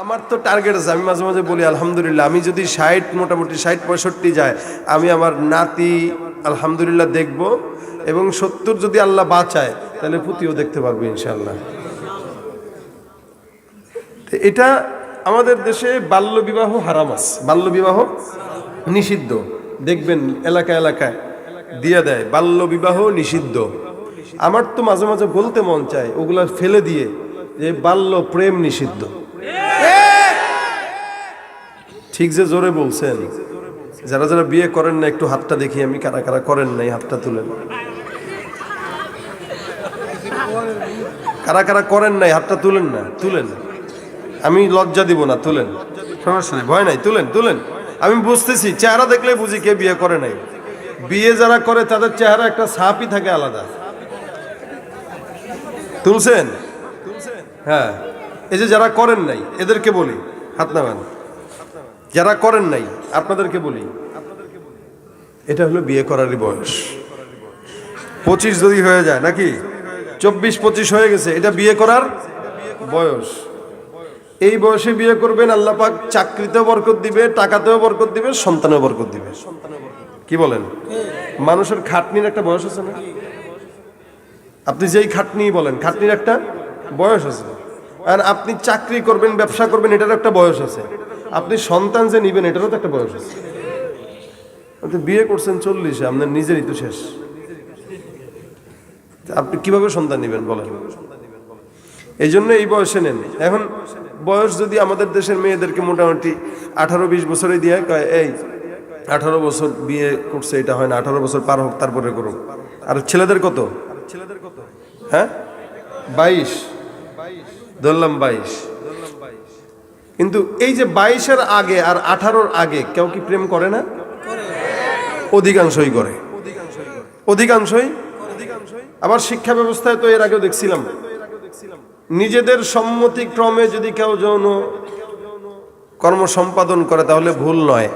আমার তো টার্গেট আছে, আমি মাঝে মাঝে বলি, আলহামদুলিল্লাহ, আমি যদি ষাট, মোটামুটি ষাট, পঁয়ষট্টি যায়, আমি আমার নাতি, আলহামদুলিল্লাহ, দেখব এবং সত্তর যদি আল্লাহ বাঁচায়, তাহলে পুতিও দেখতে পারব ইনশাল্লাহ এটা আমাদের দেশে বাল্য বিবাহ হারাম আছে। বাল্য বিবাহ নিষিদ্ধ। দেখবেন এলাকা এলাকায় দিয়ে দেয়, বাল্য বিবাহ নিষিদ্ধ। আমার তো মাঝে মাঝে বলতে মন চায়, ওগুলা ফেলে দিয়ে যে বাল্য প্রেম নিষিদ্ধ। ঠিক যে জোরে বলছেন যারা যারা বিয়ে করেন না একটু হাতটা দেখি আমি কারা কারা করেন নাই হাতটা তুলেন। কারা কারা করেন নাই হাতটা তুলেন না তুলেন। আমি লজ্জা দিব না তুলেন। সমস্যা নেই। ভয় নাই তুলেন তুলেন। আমি বুঝতেছি চেহারা দেখলে বুঝি কে বিয়ে করে নাই। বিয়ে যারা করে তাদের চেহারা একটা সাপই থাকে আলাদা। তুলছেন? হ্যাঁ। এই যে যারা করেন নাই এদেরকে বলি হাত নামান। যারা করেন নাই, আপনাদেরকে বলি, এটা হলো বিয়ে করারই বয়স। পঁচিশ যদি হয়ে যায় নাকি? চব্বিশ, পঁচিশ হয়ে গেছে, এটা বিয়ে করার বয়স। এই বয়সে বিয়ে করবেন, আল্লাহ পাক চাকরিতেও বরকত দিবে, টাকাতেও বরকত দিবে, সন্তানেও বরকত দিবে। কি বলেন? মানুষের খাটনির একটা বয়স আছে না? আপনি যেই খাটনি বলেন, খাটনির একটা বয়স আছে। আর আপনি চাকরি করবেন, ব্যবসা করবেন এটার একটা বয়স আছে। আপনি সন্তান যে নিবেন, এটারও তো একটা বয়স আছে। বিয়ে করছেন চল্লিশে, আপনার নিজেরই তো শেষ। আপনি কীভাবে সন্তান নেবেন বলেন? এই জন্য এই বয়সে নেন। এখন বয়স যদি আমাদের দেশের মেয়েদেরকে মোটামুটি আঠারো বিশ বছরে দিয়ে কয়, এই, আঠারো বছর বিয়ে করছে, এটা হয় না, আঠারো বছর পার হোক, তারপরে করুক। আর ছেলেদের কত? ছেলেদের কত হ্যাঁ? বাইশ বাইশ। ধরলাম বাইশ। কিন্তু এই যে বাইশের আগে আর আঠারোর আগে কেউ কি প্রেম করে না? অধিকাংশই করে। অধিকাংশই? আবার শিক্ষা ব্যবস্থায় তো এর আগেও দেখছিলাম। নিজেদের সম্মতিক্রমে যদি কেউ যৌন কর্ম সম্পাদন করে তাহলে ভুল নয়।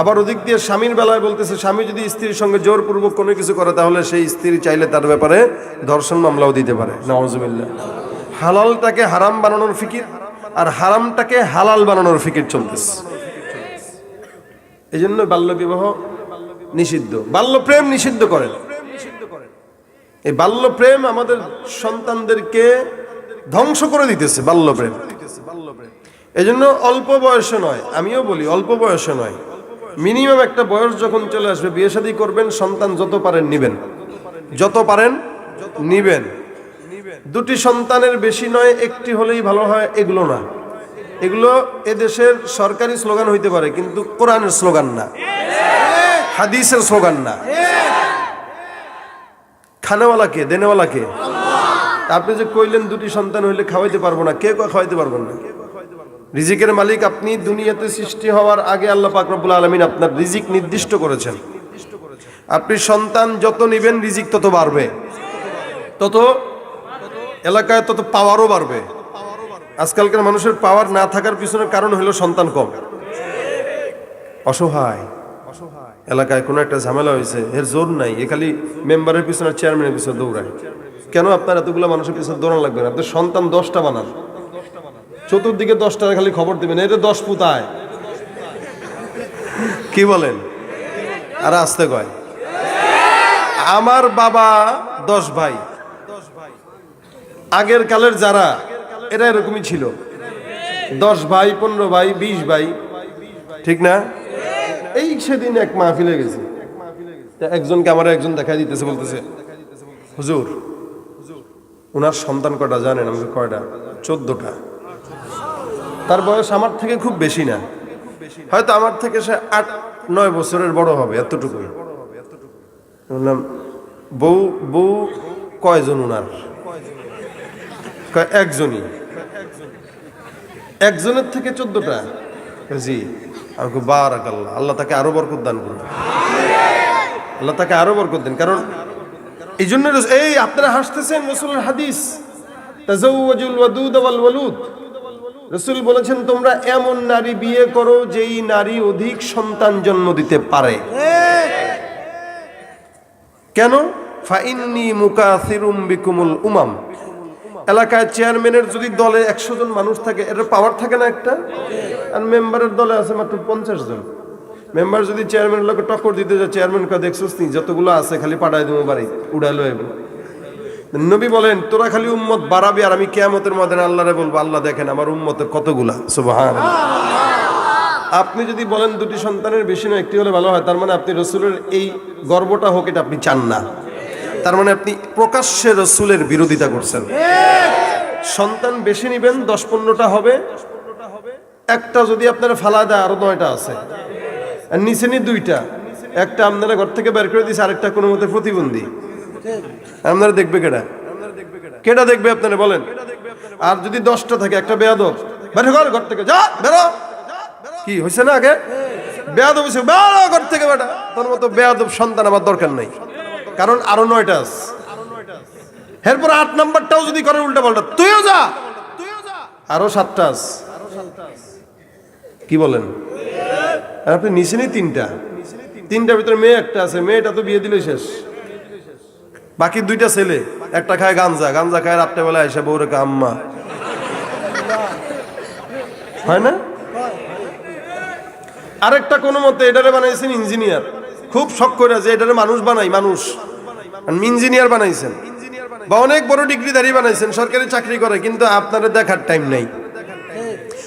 আবার ওদিক দিয়ে স্বামীর বেলায় বলতেছে, স্বামী যদি স্ত্রীর সঙ্গে জোরপূর্বক কোনো কিছু করে তাহলে সেই স্ত্রী চাইলে তার ব্যাপারে ধর্ষণ মামলাও দিতে পারে। নওয়াজবিল্লা হালালটাকে হারাম বানানোর ফিকির। আর হারামটাকে হালাল বানানোর ফিকির চলতেছে। এই জন্য বাল্য বিবাহ নিষিদ্ধ বাল্য প্রেম নিষিদ্ধ করেন এই বাল্য প্রেম আমাদের সন্তানদেরকে ধ্বংস করে দিতেছে বাল্য প্রেম এই জন্য অল্প বয়সে নয়, আমিও বলি অল্প বয়সে নয়। মিনিমাম একটা বয়স যখন চলে আসবে, বিয়ে শাদী করবেন, সন্তান যত পারেন নিবেন। যত পারেন নিবেন। দুটি সন্তানের বেশি নয়, একটি হলেই ভালো হয়, এগুলো না। এগুলো এদেশের সরকারি স্লোগান হইতে পারে, কিন্তু কোরআনের স্লোগান না। হাদিসের স্লোগান না। খানেওয়ালা কে আপনি যে কইলেন দুটি সন্তান হইলে খাওয়াইতে পারব না, কে খাওয়াইতে পারবেন না? রিজিকের মালিক আপনি দুনিয়াতে সৃষ্টি হওয়ার আগে আল্লাহ পাক রব্বুল আলমিন আপনার রিজিক নির্দিষ্ট করেছেন। আপনি সন্তান যত নিবেন, রিজিক তত বাড়বে। তত এলাকায় তত পাওয়ারও বাড়বে। আজকালকার মানুষের পাওয়ার না থাকার পিছনে কারণ হলো সন্তান কম। অসহায়। এলাকায় কোনো একটা ঝামেলা হয়েছে, এর জোর নাই, এ খালি মেম্বারের পিছনে চেয়ারম্যানের পিছনে দৌড়ায়। কেন আপনার এতগুলো মানুষের পিছনে দৌড়ান লাগবে না? আপনার সন্তান দশটা বানান। চতুর্দিকে দশটা খালি খবর দিবেন এটা দশ পুতায়। কি বলেন? আর আসতে কয়। আমার বাবা দশ ভাই। আগের কালের যারা, এরা এরকমই ছিল। দশ ভাই, পনেরো ভাই, বিশ ভাই। ঠিক না? এই সেদিন এক মাহফিলে গেছি। একজনকে আমার একজন দেখা দিতেছে বলতেছে, হুজুর ওনার সন্তান কটা জানেন? আমাকে কয়টা? চোদ্দটা। তার বয়স আমার থেকে খুব বেশি না। হয়তো আমার থেকে সে আট, নয় বছরের বড় হবে, এতটুকুই। বললাম, বউ বউ কয়জন ওনার একজনই। একজনের থেকে চোদ্দটা। জি আমাকে বারাক আল্লাহ তাকে আরও বরকত দান করুন। আল্লাহ তাকে আরও বরকত দেন, কারণ এই জন্য এই আপনারা হাসতেছেন রসুলের হাদিস। রসুল বলেছেন, তোমরা এমন নারী বিয়ে করো, যেই নারী অধিক সন্তান জন্ম দিতে পারে। কেন? ফাইন্নি মুকাসিরুম বিকুমুল উমাম। এলাকায় চেয়ারম্যানের যদি দলে একশো জন মানুষ থাকে এটার পাওয়ার থাকে না একটা? আর মেম্বারের দলে আছে মাত্র পঞ্চাশ জন। মেম্বার যদি চেয়ারম্যানের লোক টক্কর দিতে যায় চেয়ারম্যান কে দেখছিস নি, যতগুলো আছে, খালি পাঠায় দেবো বাড়ি উড়ালো এবং নবী বলেন, তোরা খালি উম্মত বাড়াবি আর আমি কেয়ামতের মধ্যে আল্লাহরে বলব, আল্লাহ দেখেন আমার উম্মতের কতগুলা। সুবহান আপনি যদি বলেন দুটি সন্তানের বেশি না একটি হলে ভালো হয়, তার মানে আপনি রসুলের এই গর্বটা হোক, এটা আপনি চান না। তার মানে আপনি প্রকাশ্যে রসুলের বিরোধিতা করছেন। সন্তান বেশি নিবেন, দশ পনেরোটা হবে। একটা যদি আপনারা ফালা দেয়, আরও নয়টা আছে। আর নিচে নি দুইটা। একটা আপনারা ঘর থেকে বের করে দিয়েছে আরেকটা কোনো মতে প্রতিবন্ধী। আপনারা দেখবে কেডা? কেডা দেখবে আপনারা, বলেন। আর যদি দশটা থাকে, একটা বেয়াদব। বের ঘর ঘর থেকে, যা, বেরো কি হয়েছে না আগে? বেয়াদব হয়েছে বেরো ঘর থেকে বেটা। তোর মতো বেয়াদব সন্তান আমার দরকার নাই। কারণ আরও নয়টা এরপর আট নাম্বারটাও যদি করে উল্টা পাল্টা। তুইও যা। আরও সাতটা কি বলেন? আর আপনি নেই তিনটা। তিনটার ভিতরে মেয়ে একটা আছে। মেয়েটা তো বিয়ে দিলে শেষ। বাকি দুইটা ছেলে। একটা খায় গাঞ্জা। গাঞ্জা খায় রাত্রেবেলা এসে বউ রেখে আম্মা। হয় না? আরেকটা কোনো মতে এটারে বানাইছেন ইঞ্জিনিয়ার। খুব শখ করে যে এটারে মানুষ বানাই, মানুষ। ইঞ্জিনিয়ার বানাইছেন। বা অনেক বড় ডিগ্রি দাঁড়িয়ে বানাইছেন, সরকারি চাকরি করে, কিন্তু আপনারা দেখার টাইম নাই।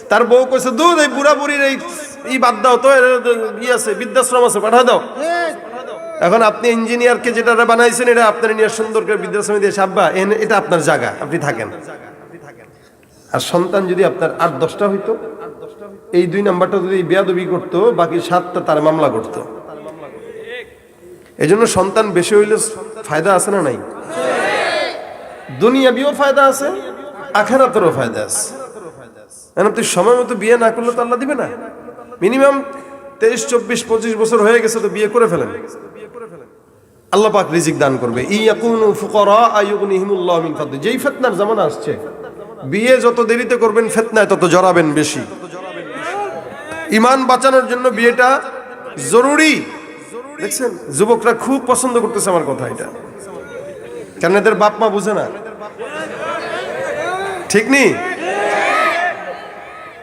তার বউ কইছে, দুধ, এই বুড়া বুড়ির এই ই বাদ দাও তো ই আছে, বৃদ্ধাশ্রম আছে পাঠা দাও। এখন আপনি ইঞ্জিনিয়ারকে যেটা বানাইছেন, এটা আপনার নিয়ে সুন্দর করে বৃদ্ধাশ্রমে দিয়ে সাব্বা এটা আপনার জায়গা, আপনি থাকেন। আর সন্তান যদি আপনার আট, দশটা হইতো, এই দুই নাম্বারটা যদি বেয়াদবি করতো, বাকি সাতটা তার মামলা করতো। এই জন্য সন্তান বেশি হইলে ফায়দা আছে না নাই? দুনিয়াবিও ফায়দা আছে, আখেরাতেরও ফায়দা আছে। আপনি সময় মতো বিয়ে না করলে তো আল্লাহ দিবে না। মিনিমাম তেইশ, চব্বিশ, পঁচিশ বছর হয়ে গেছে তো বিয়ে করে ফেলেন। আল্লাহ পাক রিজিক দান করবে। যেই ফিতনার জামানা আসছে, বিয়ে যত দেরিতে করবেন, ফিতনায় তত জড়াবেন বেশি। ইমান বাঁচানোর জন্য বিয়েটা জরুরি। দেখছেন, যুবকরা খুব পছন্দ করতেছে আমার কথা এটা। কেন এদের বাপ মা বুঝে না? ঠিক নেই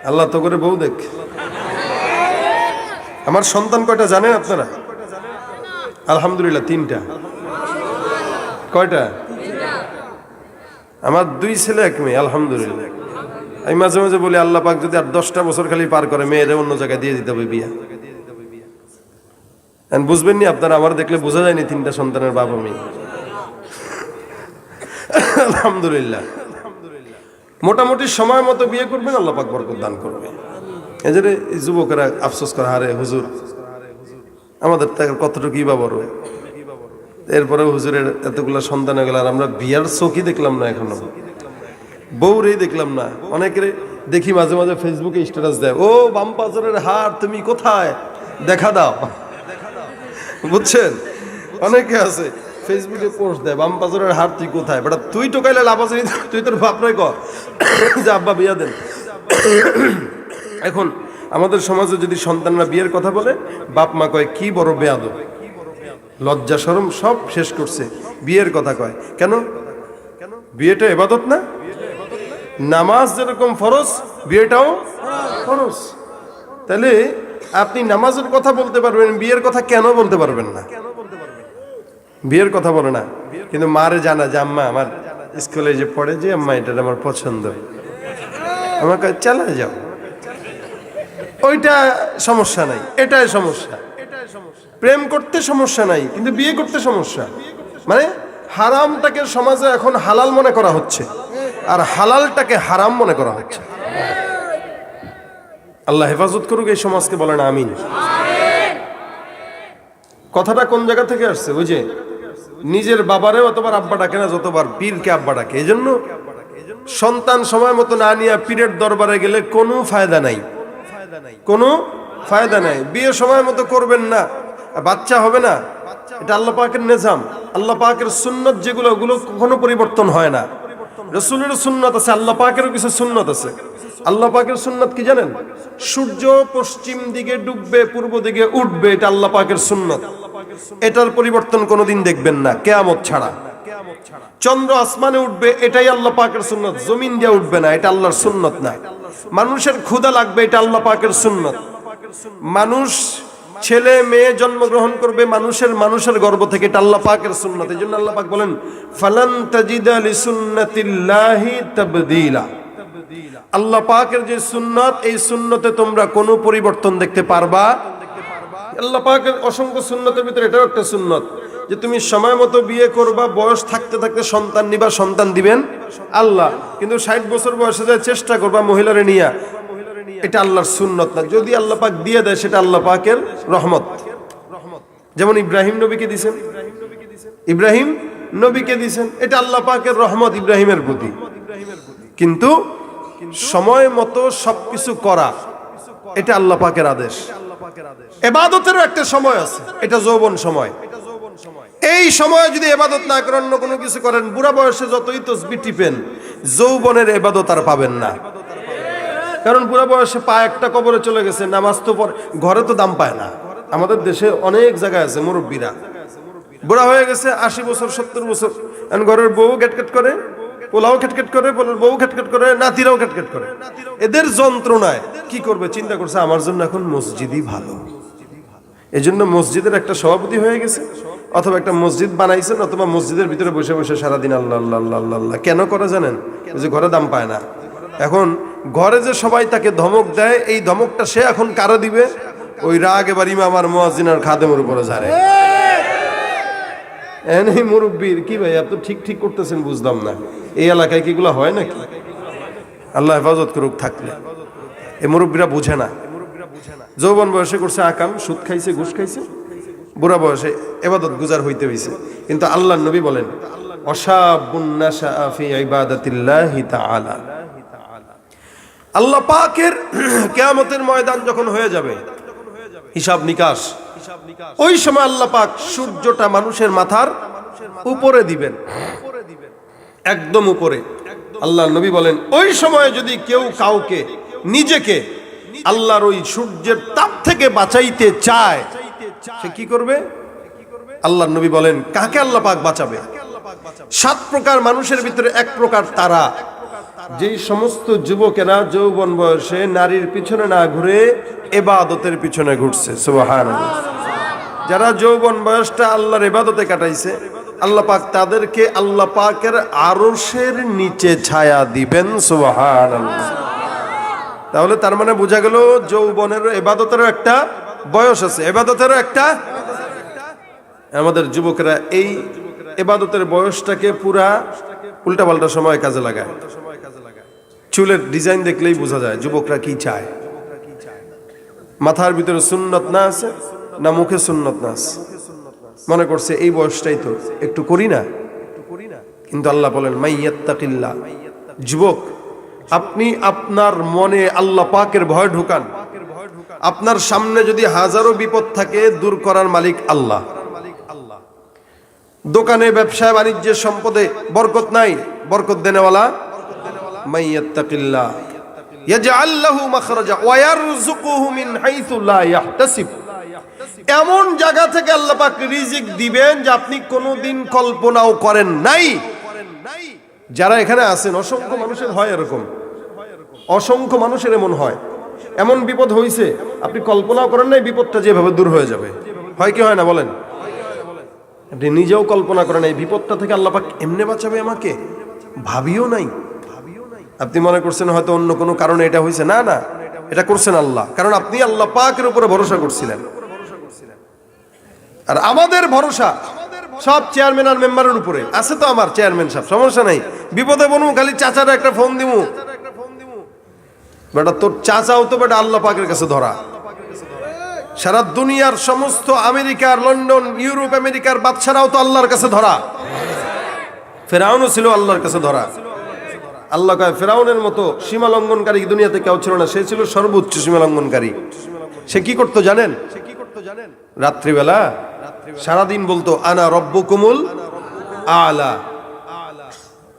আল্লাহ তো করে বউ দেখ। আমার সন্তান কয়টা জানেন আপনারা? আলহামদুলিল্লাহ, তিনটা। কয়টা? আমার দুই ছেলে, এক মেয়ে, আলহামদুলিল্লাহ। আমি মাঝে মাঝে বলি, আল্লাহ পাক যদি আর দশটা বছর খালি পার করে, মেয়েরা অন্য জায়গায় দিয়ে দিতে হবে বিয়া। বুঝবেন নি আপনারা আমার দেখলে বোঝা যায়নি তিনটা সন্তানের বাবা আমি। আলহামদুলিল্লাহ। মোটামুটি সময় মতো বিয়ে করবেন, আল্লাহ পাক বরকত দান করবে। এই এই যুবকেরা আফসোস করে, হারে হুজুর, আমাদের টাকার কতটুকুই বা বড়? এরপরে হুজুরের এতগুলো সন্তান গেল, আর আমরা বিয়ার চোখই দেখলাম না এখনও। বউরেই দেখলাম না। অনেকের দেখি মাঝে মাঝে ফেসবুকে স্ট্যাটাস দেয়, ও বাম বামপাজরের হার তুমি কোথায়? দেখা দাও। বুঝছেন? অনেকে আছে ফেসবুকে পোস্ট দেয়, বাম পাজরের হার তুই কোথায়? বেটা, তুই টোকাইলে লাভ আছে তুই তোর বাপরে কর। যে আব্বা, বিয়া দেন। এখন, আমাদের সমাজে যদি সন্তানরা বিয়ের কথা বলে, বাপ মা কয়, কি বড় বেয়াদ লজ্জা, শরম, সব শেষ করছে। বিয়ের কথা কয়। কেন? বিয়েটা এবাদত না? নামাজ যেরকম ফরজ, বিয়েটাও ফরজ। তাহলে আপনি নামাজের কথা বলতে পারবেন বিয়ের কথা কেন বলতে পারবেন না? বিয়ের কথা বলে না কিন্তু মারে জানা যে আম্মা আমার স্কুলে যে পড়ে যে আম্মা এটা আমার পছন্দ। আমাকে চালা যাও। ওইটা সমস্যা নাই এটাই সমস্যা। প্রেম করতে সমস্যা নাই কিন্তু বিয়ে করতে সমস্যা। মানে হারামটাকে সমাজে এখন হালাল মনে করা হচ্ছে আর হালালটাকে হারাম মনে করা হচ্ছে। আল্লাহ হেফাজত করুক, এই সমাজকে বলেন আমিন। কথাটা কোন জায়গা থেকে আসছে? ওই যে নিজের বাবারেও অতবার আব্বা ডাকে না, যতবার পীরকে আব্বা ডাকে। এই জন্য সন্তান সময় মতো না নিয়ে পীরের দরবারে গেলে কোনো ফায়দা নাই। কোনো ফায়দা নাই। বিয়ে সময় মতো করবেন না, বাচ্চা হবে না। এটা আল্লাহ পাকের নিজাম। আল্লাহ পাকের সুন্নত যেগুলো, ওগুলো কখনো পরিবর্তন হয় না। রসুলের সুন্নত আছে, আল্লাহ পাকেরও কিছু সুন্নত আছে। আল্লাহ পাকের সুন্নত কি জানেন? সূর্য পশ্চিম দিকে ডুববে, পূর্ব দিকে উঠবে, এটা আল্লাহ পাকের সুন্নত। এটার পরিবর্তন কোনোদিন দেখবেন না, কেয়ামত ছাড়া। চন্দ্র আসমানে উঠবে, এটাই আল্লাহ পাকের সুন্নত। জমিন দিয়ে উঠবে না, এটা আল্লাহর সুন্নত না। মানুষের ক্ষুধা লাগবে, এটা আল্লাহ পাকের সুন্নত। মানুষ ছেলে, মেয়ে জন্মগ্রহণ করবে, মানুষের মানুষের গর্ভ থেকে এটা আল্লাহ পাকের সুন্নত। এই জন্য আল্লাহ পাক বলেন, ফালান তাজিদা লিসুন্নাতিল্লাহি তাবদীলা। আল্লাহ পাকের যে সুন্নত, এই সুন্নতে তোমরা কোনো পরিবর্তন দেখতে পারবা? আল্লাহ পাকের অসংখ্য সুন্নতের ভিতরে এটাও একটা সুন্নত, যে তুমি সময় মতো বিয়ে করবা, বয়স থাকতে থাকতে সন্তান নিবা, সন্তান দিবেন আল্লাহ। কিন্তু ষাট বছর বয়সে যায় চেষ্টা করবা মহিলারে নিয়া, এটা আল্লাহর সুন্নত না। যদি আল্লাহ পাক দিয়ে দেয়, সেটা আল্লাহ পাকের রহমত। যেমন ইব্রাহিম নবীকে দিছেন, ইব্রাহিম নবীকে দিছেন, এটা আল্লাহ পাকের রহমত ইব্রাহিমের প্রতি। কিন্তু সময় মতো সবকিছু করা এটা আল্লাহ পাকের আদেশ। এবাদতেরও একটা সময় আছে এটা যৌবন সময়। এই সময়ে যদি এবাদত না করেন অন্য কোনো কিছু করেন বুড়া বয়সে যতই তসবি টিপেন যৌবনের এবাদত আর পাবেন না। কারণ বুড়া বয়সে পা একটা কবরে চলে গেছে নামাজ তো পরে ঘরে তো দাম পায় না। আমাদের দেশে অনেক জায়গায় আছে মুরব্বীরা। বুড়া হয়ে গেছে আশি বছর সত্তর বছর। এখন ঘরের বউ ক্যাটকেট করে পোলাও খেটকেট করে বউ খেটকেট করে নাতিরাও খেটকেট করে। এদের যন্ত্রণায় কি করবে? চিন্তা করছে আমার জন্য এখন মসজিদই ভালো। এই জন্য মসজিদের একটা সভাপতি হয়ে গেছে অথবা একটা মসজিদ বানাইছেন অথবা মসজিদের ভিতরে বসে বসে সারাদিন আল্লাহ আল্লাহ আল্লাহ আল্লাহ কেন করে জানেন? যে ঘরে দাম পায় না। এখন ঘরে যে সবাই তাকে ধমক দেয় এই ধমকটা সে এখন কারও দিবে? ওই রাগ এবার ইমাম আর মোয়াজিনার খাদেমের উপরে ঝাড়ে। এই মুরব্বীর কি ভাই আপনি ঠিক ঠিক করতেছেন বুঝলাম না। এই এলাকায় কি এগুলো হয় নাকি? আল্লাহ হেফাজত করুক থাকলে। এই মুরব্বীরা বুঝে না। যৌবন বয়সে করছে আকাম, সুদ খাইছে, ঘুষ খাইছে। বুড়া বয়সে এবাদত গুজার হইতে হইছে। কিন্তু আল্লাহ নবী বলেন আল্লাহ পাকের কেয়ামতের ময়দান যখন হয়ে যাবে, হিসাব নিকাশ, ওই সময় আল্লাহ পাক সূর্যটা মানুষের মাথার উপরে দিবেন। একদম উপরে। আল্লাহ নবী বলেন, ওই সময় যদি কেউ কাউকে, নিজেকে আল্লাহর ওই সূর্যের তাপ থেকে বাঁচাইতে চায়, সে কি করবে? আল্লাহ নবী বলেন, কাকে আল্লাহ পাক বাঁচাবে? সাত প্রকার মানুষের ভিতরে এক প্রকার তারা। যেই সমস্ত যুবকেরা যৌবন বয়সে নারীর পিছনে না ঘুরে এবাদতের পিছনে ঘুরছে। যারা যৌবন বয়সটা আল্লাহর এবাদতে কাটাইছে আল্লাহ পাক তাদেরকে আল্লাহ পাকের আরশের নিচে ছায়া দিবেন সুবাহান তাহলে তার মানে বোঝা গেল যৌবনের এবাদতেরও একটা বয়স আছে। এবাদতেরও একটা আমাদের যুবকেরা এই এবাদতের বয়সটাকে পুরা উল্টাপাল্টা সময় কাজে লাগায়। চুলের ডিজাইন দেখলেই বোঝা যায় যুবকরা কি চায়। মাথার ভিতরে সুন্নত না আছে, না মুখে সুন্নত না আছে। মনে করছে, এই বয়সটাই তো একটু করি না? কিন্তু আল্লাহ বলেন মাইয়াত্তাকিল্লা যুবক, আপনি আপনার মনে আল্লাহ পাকের ভয় ঢুকান। আপনার সামনে যদি হাজারো বিপদ থাকে, দূর করার মালিক আল্লাহ। দোকানে, ব্যবসায়, বাণিজ্যের সম্পদে বরকত নাই, বরকত দেনেওয়ালা লাহু মাখরাজা ওয়া মিন হাইথু লা ইয়াহতাসিব। এমন জায়গা থেকে আল্লাহ পাক রিজিক দিবেন যে আপনি কোনোদিন কল্পনাও করেন নাই। যারা এখানে আছেন, অসংখ্য মানুষের হয় এরকম। অসংখ্য মানুষের এমন হয়। এমন বিপদ হয়েছে আপনি কল্পনাও করেন নাই, বিপদটা যেভাবে দূর হয়ে যাবে। হয় কি হয় না বলেন? আপনি নিজেও কল্পনা করেন এই বিপদটা থেকে আল্লাহ পাক এমনি বাঁচাবে আমাকে? ভাবিও নাই। আপনি মনে করছেন হয়তো অন্য কোনো কারণে এটা হয়েছে না না, এটা করছেন আল্লাহ। কারণ আপনি আল্লাহ পাকের উপরে ভরসা করছিলেন। আর আমাদের ভরসা সব চেয়ারম্যান আর মেম্বারের উপরে। আছে তো আমার চেয়ারম্যান সাহেব, সমস্যা নাই। বিপদে বনু খালি চাচারা একটা ফোন দিমু। বেটা, তোর চাচাও তো বেটা আল্লাহ পাকের কাছে ধরা। সারা দুনিয়ার সমস্ত আমেরিকার, লন্ডন, ইউরোপ, আমেরিকার বাদশারাও তো আল্লাহর কাছে ধরা। ফেরাউনও ছিল আল্লাহর কাছে ধরা। আল্লাহ কয়, ফেরাউনের মতো সীমা লঙ্ঘনকারী দুনিয়াতে কেউ ছিল না। সে ছিল সর্বোচ্চ সীমা লঙ্ঘনকারী সে কি করতো জানেন সে কি করতো জানেন? রাত্রিবেলা? সারাদিন বলতো, আনা রব্ব কুমুল আলা।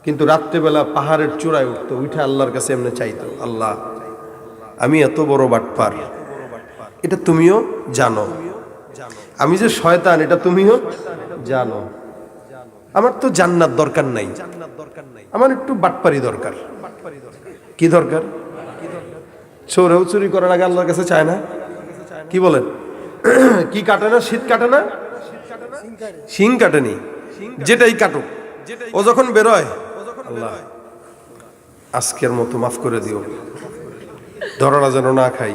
কিন্তু রাত্রিবেলা পাহাড়ের চূড়ায় উঠতো, উঠে আল্লাহর কাছে এমনি চাইতো, আল্লাহ, আমি এত বড় বাটপার। এটা তুমিও জানো। আমি যে শয়তান, এটা তুমিও জানো। আমার তো জান্নার দরকার নাই। আমার একটু বাটপারি দরকার। কি দরকার? চোরেও চুরি করার আগে আল্লাহর কাছে চায় না? কি বলেন? কি কাটে না? শীত কাটে না? শিং কাটেনি যেটাই কাটুক। ও যখন বেরোয় আজকের মতো মাফ করে দিও। ধরনা যেন না খাই।